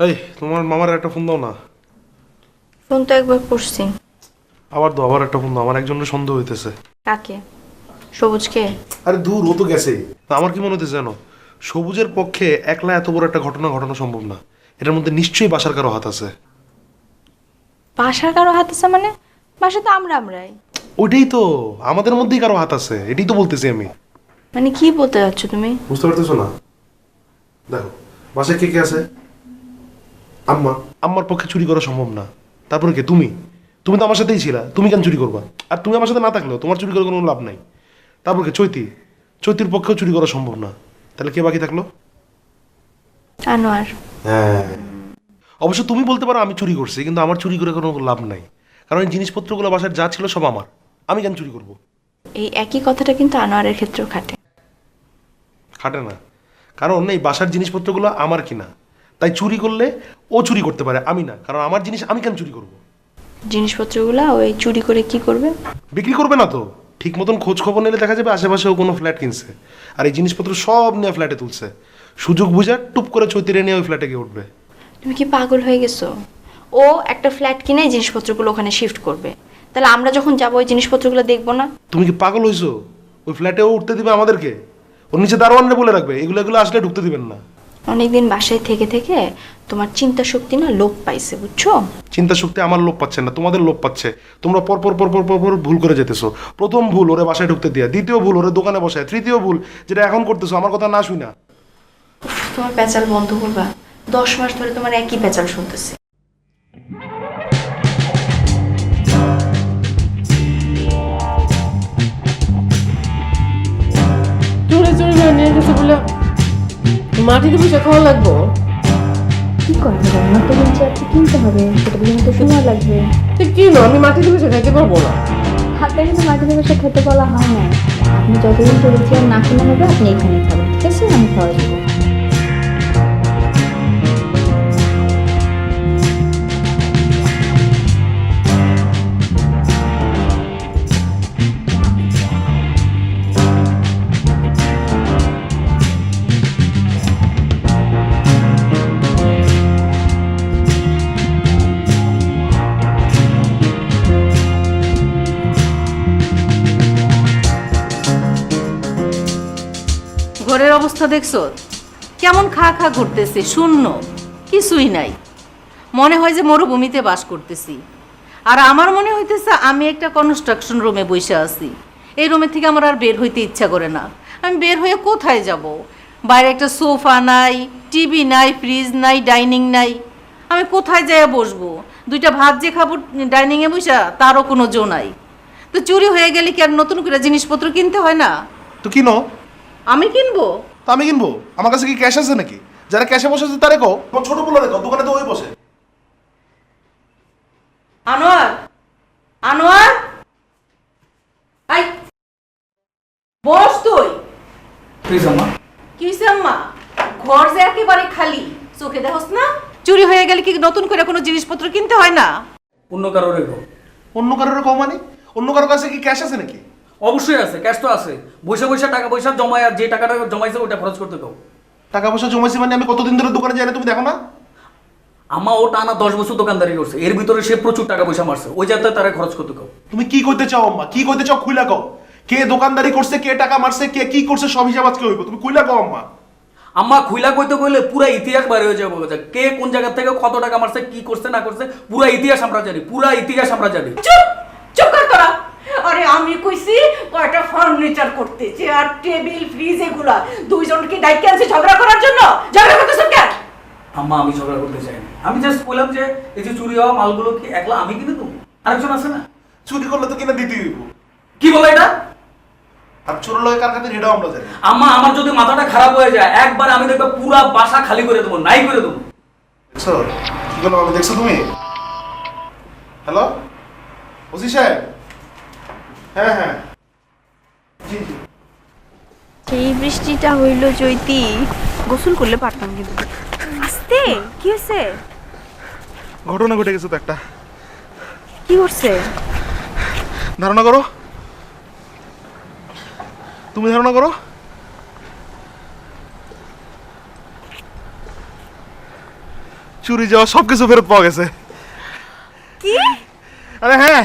এই তোমার মামার একটা ফোন দাও না। ফোন তো একবার করছি। আবার দাও আবার একটা ফোন দাও আমার একজনের সন্দেহ হইতেছে। কাকে? সবুজকে? আরে দূর ও তো গেছে। আমার কি মনে হতেছে জানো? সবুজের পক্ষে একলা এত বড় একটা ঘটনা ঘটানো সম্ভব না। এটার মধ্যে নিশ্চয়ই বাসার কারও হাত আছে। বাসার কারও হাত আছে মানে? বাসা তো আমরা আমরাই। ওইটাই তো আমাদের মধ্যেই কারও হাত আছে এটাই তো বলতেছি আমি। মানে কি বলতে যাচ্ছ তুমি? বুঝতে পারতেছো না? দেখো বাসায় কে কে আছে? আম্মা আম্মার পক্ষে চুরি করা সম্ভব না। তারপরে কে? তুমি? তুমি তো আমার সাথেই ছিলা। তুমি কেন চুরি করবা? আর তুমি আমার সাথে না থাকলেও তোমার চুরি করার কোনো লাভ নাই। তারপর কে? চৈতি। চৈতির পক্ষেও চুরি করা সম্ভব না। তাহলে কে বাকি থাকল? আনোয়ার। হ্যাঁ। অবশ্য তুমি বলতে পারো আমি চুরি করছি কিন্তু আমার চুরি করে কোনো লাভ নাই। কারণ এই জিনিসপত্রগুলো বাসার যা ছিল সব আমার। আমি কেন চুরি করব? এই একই কথাটা কিন্তু আনোয়ারের ক্ষেত্রেও খাটে। খাটে না। কারণ এই বাসার জিনিসপত্রগুলো আমার কিনা। তাই চুরি করলে ও চুরি করতে পারে আমি না। কারণ আমার জিনিস আমি কেন চুরি করব? জিনিসপত্রগুলা ওই চুরি করে কি করবে? বিক্রি করবে না তো। ঠিক মতন খোঁজ খবর নিলে দেখা যাবে আশেপাশেও কোনো ফ্ল্যাট কিনছে। আর এই জিনিসপত্র সব নিয়ে ফ্ল্যাটে তুলছে। সুযোগ বুঝে টুপ করে চৈতিরে নিয়ে ওই ফ্ল্যাটে গিয়ে উঠবে। তুমি কি পাগল হয়ে গেছো? ও একটা ফ্ল্যাট কিনে এই জিনিসপত্রগুলো ওখানে শিফট করবে। তাহলে আমরা যখন যাব ওই জিনিসপত্রগুলো দেখব না? তুমি কি পাগল হইছো? ওই ফ্ল্যাটেও উঠতে দিবে আমাদেরকে? ওর নিচে দারোয়ানরে বলে রাখবে এগুলো এগুলো আসলে ঢুকতে দিবেন না। অনেকদিন বাসায় থেকে থেকে তোমার চিন্তা শক্তি না লোপ পাইছে বুঝছ? চিন্তা শক্তি আমার লোপ পাচ্ছে না তোমাদের লোপ পাচ্ছে। তোমরা পর পর পর পর পর পর ভুল করে যেতেছো। প্রথম ভুল ওরে বাসায় ঢুকতে দিয়া দ্বিতীয় ভুল ওরে দোকানে বসায় তৃতীয় ভুল যেটা এখন করতেছো আমার কথা না শুই না তোমার পেঁচাল বন্ধ করবা। দশ মাস ধরে তোমার একই পেঁচাল শুনতেছি। নিয়ে গেছে বলে মাটিতে বসে খাওয়া লাগবো। কি করবে না তো নিচে আজকে কিনতে হবে সেটা বলে তো সময় লাগবে। তো কি না আমি মাটিতে বসে খাইতে পারব না। হাতে কিন্তু মাটিতে বসে খেতে বলা হয় না। আপনি যতদিন বলেছেন না কিনে হবে আপনি এখানে খাবেন ঠিক আছে আমি খাওয়া দেবো অবস্থা দেখছ? কেমন খা খা করতেছে শূন্য, কিছুই নাই। মনে হয় যে মরুভূমিতে বাস করতেছি। আর আমার মনে হইতেছে আমি একটা কনস্ট্রাকশন রুমে বসে আছি। এই রুমে থেকে আমার আর বের হইতে ইচ্ছা করে না। আমি বের হয়ে কোথায় যাব? বাইরে একটা সোফা নাই, টিভি নাই ফ্রিজ নাই ডাইনিং নাই। আমি কোথায় যাইয়া বসবো? দুইটা ভাত যে খাব ডাইনিংয়ে বসা তারও কোনো জো নাই। তো চুরি হয়ে গেলে কি আর নতুন করে জিনিসপত্র কিনতে হয় না? তো কিনো? আমি কিনবো? তো আমি কিনবো। আমার কাছে কি ক্যাশ আছে নাকি? যারা ক্যাশে বসে আছে তারে কো তোমার ছোট বলে রেখো দোকানে তো ওই বসে। আনোয়ার আনোয়ার? আই বস তুই। প্লিজ আম্মা? কি হইছে আম্মা? ঘর যে একেবারে খালি চোখে দেখোস না? চুরি হয়ে গেলে কি নতুন করে কোনো জিনিসপত্র কিনতে হয় না? অন্য কারও রেখো অন্য কারোর কম মানে? অন্য কারোর কাছে কি ক্যাশ আছে নাকি? অবশ্যই আছে ক্যাশ তো আছে। বসে বসে টাকা পয়সা জমায় আর যে টাকাটা জমাইছে ওটা খরচ করতে দাও। টাকা পয়সা জমাইছি মানে আমি কতদিন ধরে দোকানে যাই না তুমি দেখো না? আমা ও টানা দশ বছর দোকানদারি করছে এর ভিতরে সে প্রচুর টাকা পয়সা মারছে ওই যাতে তারা খরচ করতে দাও। তুমি কি কইতে চাও আম্মা? কি কইতে চাও খুইলা কও। কে দোকানদারি করছে কে টাকা মারছে কে কি করছে সব হিসাব আজকে হইব। তুমি খুইলা কও আম্মা। আম্মা খুইলা কইতে কইলে পুরা ইতিহাস বাইরে হয়ে যাবে কে কোন জায়গা থেকে কত টাকা মারছে কি করছে না করছে পুরা ইতিহাস আমরা জানি পুরা ইতিহাস আমরা জানি। চুপ কর তোরা আরে আমি কইছি কয়টা ফার্নিচার করতে চেয়ার টেবিল ফ্রিজ এগুলা। দুইজনকে ডাইকে আনছি ঝগড়া করার জন্য? ঝগড়া করতেছেন কেন? আম্মা আমি ঝগড়া করতে চাই না। আমি জাস্ট বললাম যে এই যে চুরি হওয়া মালগুলো কি একলা আমি কিনে দেবো? আরেকজন আছে না? চুরি করলে তো কিনা দিতে হইব। কি বলে এটা? আর চোর লয় কার কাছে এটাও আমরা জানি আম্মা আমার যদি মাথাটা খারাপ হয়ে যায় একবার আমি দেখব পুরা বাসা খালি করে দেবো নাই করে দেবো। দেখছ? কি করলাম আমি দেখছ তুমি? হ্যালো ওসি সাহেব? হ্যাঁ হ্যাঁ। এই বৃষ্টিটা হইল চৈতি। গোসল করলে পারতাম কিন্তু। আস্তে কি হয়েছে ঘটনা ঘটে গেছে তো একটা। কি করছে? ধারণা করো। তুমি ধারণা করো। চুরি যাওয়া সবকিছু ফেরত পাওয়া গেছে। কি? আরে হ্যাঁ।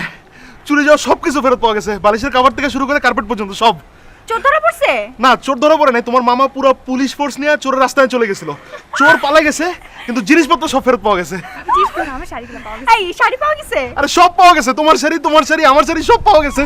চুরি যাওয়া সব ফেরত পাওয়া গেছে। বালিশের কাভার থেকে শুরু করে কার্পেট পর্যন্ত সব। চোর ধরা পড়ছে? না চোর ধরা পড়ে নাই। তোমার মামা পুরো পুলিশ ফোর্স নিয়ে চোরের রাস্তায় চলে গেছিল। চোর পালা গেছে কিন্তু জিনিসপত্র সব ফেরত পাওয়া গেছে। আমার পাওয়া গেছে। এই শাড়ি পাওয়া গেছে? আরে সব পাওয়া গেছে। তোমার শাড়ি তোমার শাড়ি আমার শাড়ি সব পাওয়া গেছে।